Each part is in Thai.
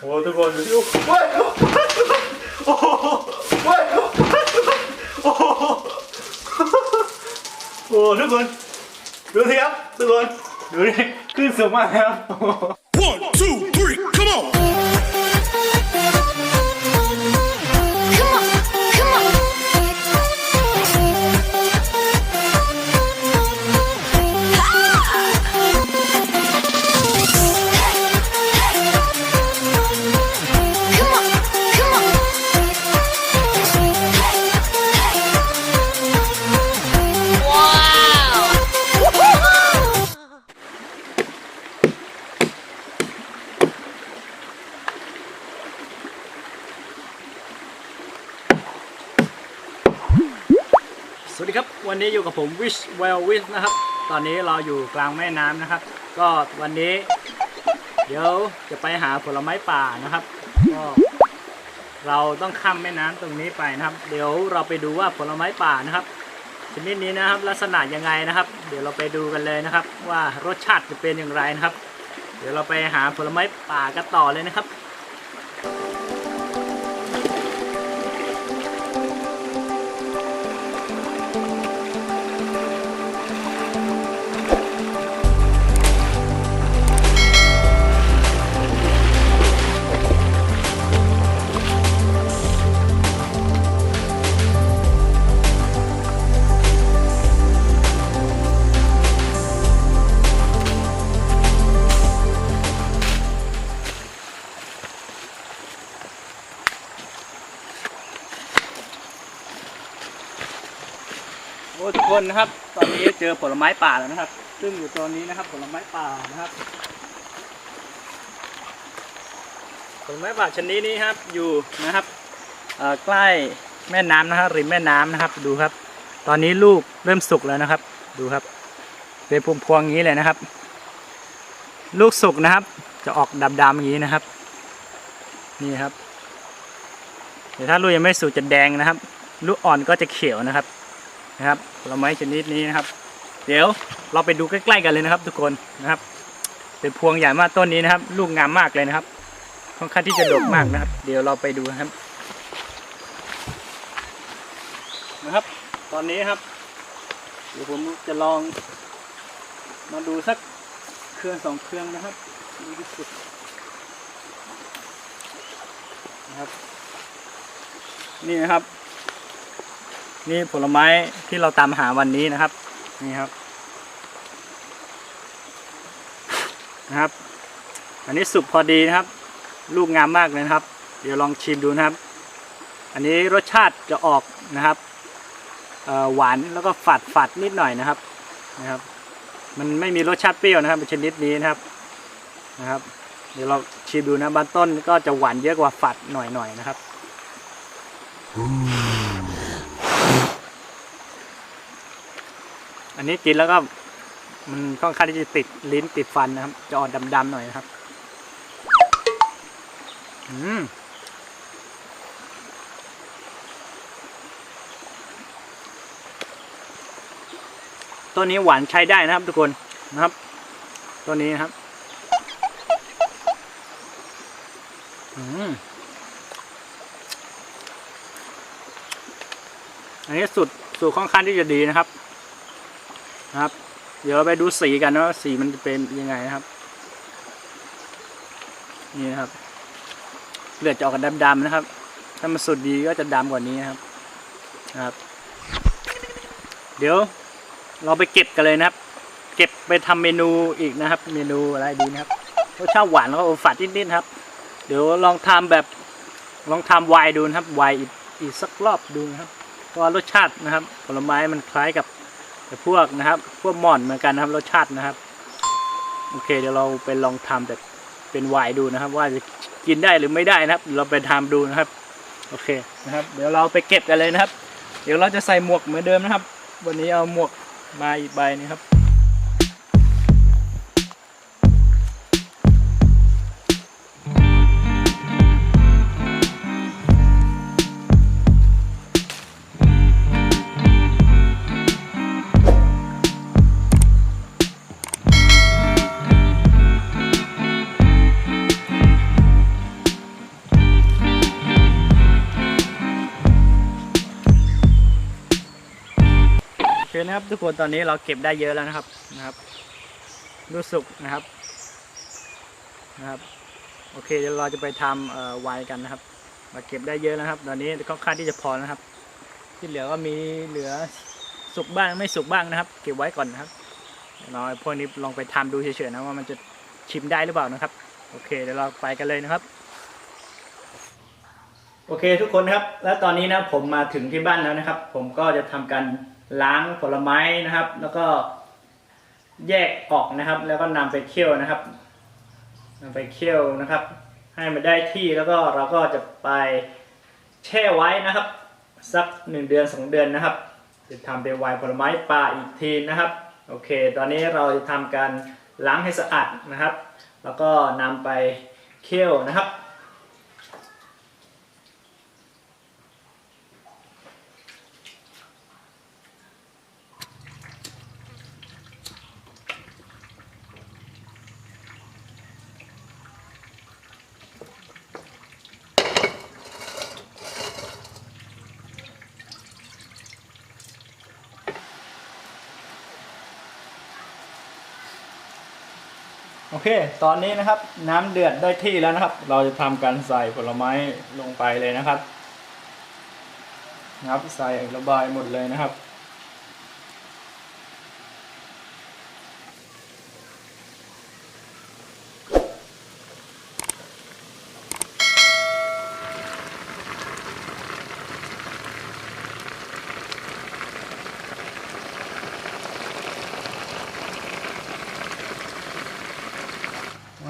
โอ้ทุกคนดูดิโอ้ยโอ้โหโอ้ยโอ้โหโวันนี้อยู่กับผม Wish Well Wish นะครับ ตอนนี้เราอยู่กลางแม่น้ำนะครับ ก็วันนี้ เดี๋ยวจะไปหาผลไม้ป่านะครับก็เราต้องข้ามแม่น้ำตรงนี้ไปนะครับ เดี๋ยวเราไปดูว่าผลไม้ป่านะครับชนิดนี้นะครับลักษณะยังไงนะครับ เดี๋ยวเราไปดูกันเลยนะครับ ว่ารสชาติจะเป็นอย่างไรนะครับ เดี๋ยวเราไปหาผลไม้ป่ากันต่อเลยนะครับ โอ้ทุกคนนะครับ ตอนนี้เจอผลไม้ป่าแล้วนะครับ ซึ่งอยู่ตรงนี้นะครับ ผลไม้ป่านะครับ ผลไม้ป่าชนิดนี้ครับอยู่นะครับใกล้แม่น้ำนะครับริมแม่น้ำนะครับ ดูครับ ตอนนี้ลูกเริ่มสุกแล้วนะครับ ดูครับ เป็นพวงๆอย่างนี้เลยนะครับ ลูกสุกนะครับ จะออกดำๆอย่างนี้นะครับ นี่ครับแต่ถ้าลูกยังไม่สุกจะแดงนะครับ ลูกอ่อนก็จะเขียวนะครับนะครับ ผลไม้ชนิดนี้นะครับ เดี๋ยวเราไปดูใกล้ๆกันเลยนะครับ ทุกคนนะครับเป็นพวงใหญ่มากต้นนี้นะครับ ลูกงามมากเลยนะครับค่อนข้างที่จะดกมากนะครับ เดี๋ยวเราไปดูครับนะครับ ตอนนี้ครับเดี๋ยวผมจะลองมาดูสักเครื่องสองเครื่องนะครับดีที่สุดนะครับ นี่นะครับ นี่ผลไม้ที่เราตามหาวันนี้นะครับ นี่ครับนะครับ อันนี้สุกพอดีนะครับ ลูกงามมากเลยนะครับ เดี๋ยวลองชิมดูนะครับ อันนี้รสชาติจะออกนะครับหวานแล้วก็ฝาดฝาดนิดหน่อยนะครับนะครับ มันไม่มีรสชาติเปรี้ยวนะครับชนิดนี้นะครับนะครับ เดี๋ยวเราชิมดูนะบางต้นก็จะหวานเยอะกว่าฝาดหน่อยๆนะครับ อันนี้กินแล้วก็มันค่อนข้างที่จะติดลิ้นติดฟันนะครับ จะออกดำๆหน่อยนะครับ อืมต้นนี้หวานใช้ได้นะครับ ทุกคนนะครับต้นนี้นะครับ อืมอันนี้สุดสูตรค่อนข้างที่จะดีนะครับ ครับ เดี๋ยวไปดูสีกันนะว่าสีมันจะเป็นยังไงนะครับ นี่นะครับ เลือดจะออกกันดำๆนะครับ ถ้ามันสุดดีก็จะดำกว่านี้นะครับนะครับ เดี๋ยวเราไปเก็บกันเลยนะครับ เก็บไปทำเมนูอีกนะครับ เมนูอะไรดีนะครับรสชาติหวานแล้วก็ฝาดนิดๆครับ เดี๋ยวลองทำแบบลองทำไวน์ดูนะครับไวน์อีกสักรอบดูนะครับเพราะว่ารสชาตินะครับ ผลไม้มันคล้ายกับ แต่พวกนะครับ พวกหม่อนเหมือนกันนะครับรสชาตินะครับ โอเค เดี๋ยวเราไปลองทำแบบเป็นไวน์ดูนะครับ ว่าจะกินได้หรือไม่ได้นะครับ เราไปทำดูนะครับ โอเคนะครับ เดี๋ยวเราไปเก็บกันเลยนะครับ เดี๋ยวเราจะใส่หมวกเหมือนเดิมนะครับ วันนี้เอาหมวกมาอีกใบนะครับ นะครับทุกคนตอนนี้เราเก็บได้เยอะแล้วนะครับนะครับ รู้สึกนะครับนะครับ โอเคเดี๋ยวเราจะไปทำไวน์กันนะครับมาเก็บได้เยอะแล้วครับ ตอนนี้ค่อนข้างที่จะพอแล้วนะครับ ที่เหลือก็มีเหลือสุกบ้างไม่สุกบ้างนะครับ เก็บไว้ก่อนนะครับเราพวกนี้ลองไปทำดูเฉยๆนะว่ามันจะชิมได้หรือเปล่านะครับ โอเคเดี๋ยวเราไปกันเลยนะครับ โอเคทุกคนครับ แล้วตอนนี้นะผมมาถึงที่บ้านแล้วนะครับ ผมก็จะทำการ ล้างผลไม้นะครับ แล้วก็แยกออกนะครับ แล้วก็นำไปเคี่ยวนะครับนำไปเคี่ยวนะครับ ให้มันได้ที่แล้วก็เราก็จะไปแช่ไว้นะครับ สักหนึ่งเดือนสองเดือนนะครับ จะทำเป็นไวน์ผลไม้ป่าอีกทีนะครับ โอเค ตอนนี้เราจะทำการล้างให้สะอาดนะครับ แล้วก็นำไปเคี่ยวนะครับ โอเค ตอนนี้นะครับน้ำเดือดได้ที่แล้วนะครับ เราจะทำการใส่ผลไม้ลงไปเลยนะครับนะครับ ใส่ระบายหมดเลยนะครับ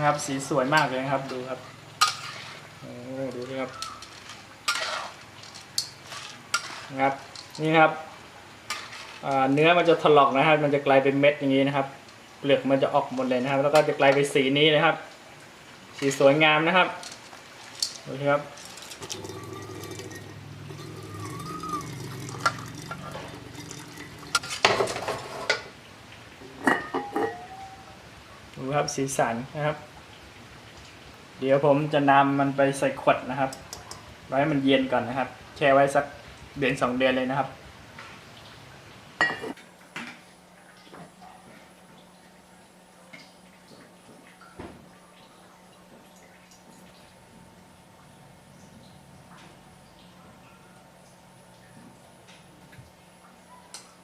นะครับ สีสวยมากเลยนะครับ ดูครับโอ้ดูดิครับนะครับนี่ครับเนื้อมันจะถลอกนะครับ มันจะกลายเป็นเม็ดอย่างนี้นะครับ เปลือกมันจะออกหมดเลยนะครับ แล้วก็จะกลายเป็นสีนี้นะครับ สีสวยงามนะครับดูครับดูครับสีสันนะครับ เดี๋ยวผมจะนำมันไปใส่ขวดนะครับ ไว้มันเย็นก่อนนะครับ แช่ไว้สักเดือนสองเดือนเลยนะครับ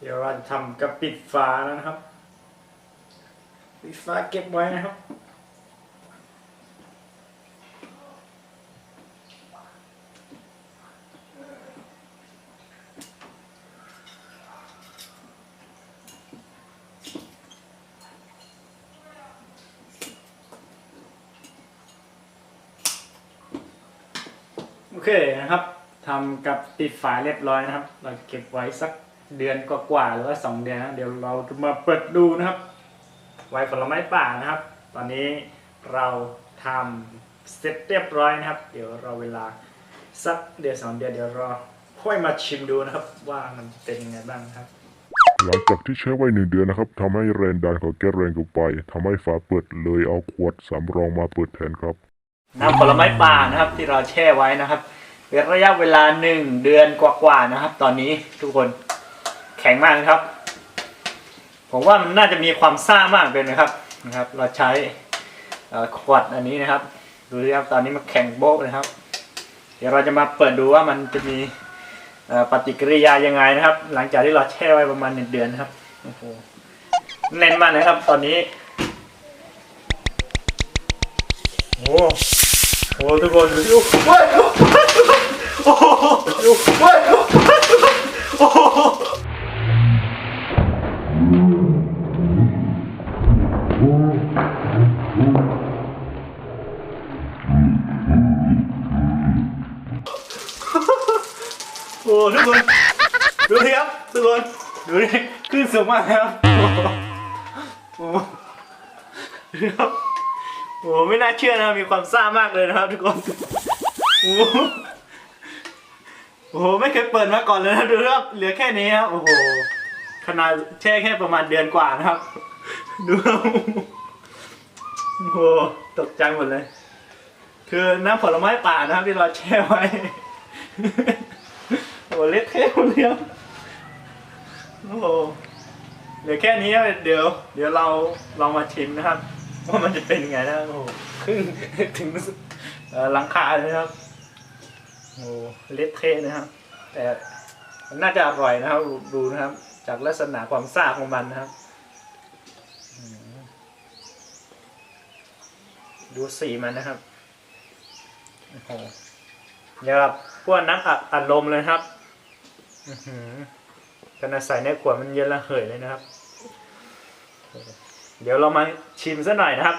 เดี๋ยวเราทำกับปิดฝาแล้วนะครับ ปิดฝาเก็บไว้นะครับ เคนะครับทำกับติดฝาเรียบร้อยนะครับ เราจะเก็บไว้สักเดือนกว่าๆหรือว่าสองเดือนนะเดี๋ยวเราจะมาเปิดดูนะครับ ไวน์ผลไม้ป่านะครับ ตอนนี้เราทำเสร็จเรียบร้อยนะครับ เดี๋ยวเราเวลาสักเดือนสองเดือนเดี๋ยวรอค่อยมาชิมดูนะครับว่ามันจะเป็นยังไงบ้างครับหลังจากที่ใช้ไว้หนึ่งเดือนนะครับทำให้แรงดันของแก๊สแรงเกินไปทำให้ฝาเปิดเลยเอาขวดสำรองมาเปิดแทนครับน้ำผลไม้ป่านะครับที่เราแช่ไว้นะครับ เป็นระยะเวลาหนึ่งเดือนกว่าๆนะครับ ตอนนี้ทุกคนแข็งมากนะครับ ผมว่ามันน่าจะมีความซ่ามากเลยนะครับนะครับ เราใช้ขวดอันนี้นะครับ ดูสิครับตอนนี้มันแข็งโบ๊ะนะครับ เดี๋ยวเราจะมาเปิดดูว่ามันจะมีปฏิกิริยายังไงนะครับ หลังจากที่เราแช่ไว้ประมาณหนึ่งเดือนนะครับโอ้โหแน่นมากนะครับ ตอนนี้โอ้โหทุกคนดูสิโอ้ย โอ้โหดูโอ้ยโอ้โหโอ้ทุกคนดูสิครับทุกคนดูดิขึ้นสูงมากครับโอ้โหโอ้โหดูดิครับโอ้โหไม่น่าเชื่อนะมีความซ่ามากเลยนะครับทุกคนโอ้ โอ้โหไม่เคยเปิดมาก่อนเลยนะดูครับเหลือแค่นี้ครับโอ้โหขนาดแช่แค่ประมาณเดือนกว่านะครับ ดูครับโอ้โหตกใจหมดเลย คือน้ำผลไม้ป่านะครับที่เราแช่ไว้โอ้โหเล็กเทะหมดเลยครับโอ้โหเหลือแค่นี้เดี๋ยว เดี๋ยวเราลองมาชิมนะครับว่ามันจะเป็นยังไงนะโอ้โหครึ่งถึงหลังคาเลยนะครับ โอ้เละเทะนะครับ แต่มันน่าจะอร่อยนะครับ ดูนะครับ จากลักษณะความซ่าของมันนะครับ ดูสีมันนะครับโอ้โหเดี๋ยวครับพวกน้ำอัดอัดลมเลยครับอือหือขนาดใส่ในขวดมันเย็นระเหยเลยนะครับ เดี๋ยวเรามาชิมซะหน่อยนะครับ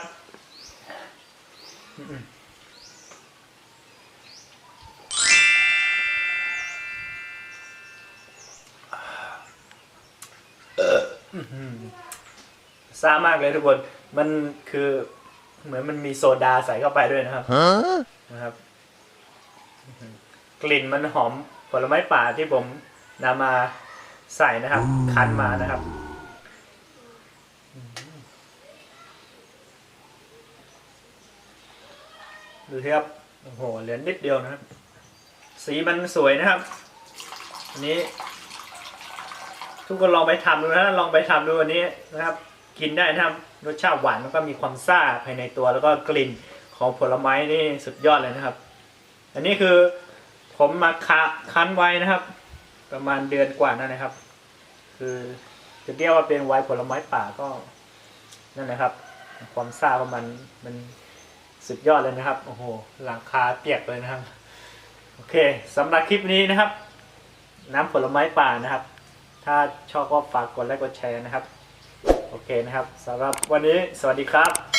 ซ่ามากเลยทุกคน มันคือเหมือนมันมีโซดาใส่เข้าไปด้วยนะครับนะครับอื้อหือกลิ่นมันหอมผลไม้ป่าที่ผมนำมาใส่นะครับ คั้นมานะครับดูสิครับโอ้โหเหลือนิดเดียวนะครับ สีมันสวยนะครับ อันนี้ ทุกคนลองไปทำดูนะลองไปทำดูอันนี้นะครับ กินได้นะครับรสชาติหวานแล้วก็มีความซ่าภายในตัว แล้วก็กลิ่นของผลไม้นี่สุดยอดเลยนะครับ อันนี้คือผมมาคะคั้นไว้นะครับ ประมาณเดือนกว่านั่นนะครับ คือจะเรียกว่าเป็นไวน์ผลไม้ป่าก็นั่นนะครับ ความซ่าของมันมันสุดยอดเลยนะครับ โอ้โหหลังคาเปียกเลยนะครับ โอเคสำหรับคลิปนี้นะครับ น้ำผลไม้ป่านะครับ ถ้าชอบก็ฝากกดไลค์กดแชร์นะครับ โอเคนะครับสำหรับวันนี้สวัสดีครับ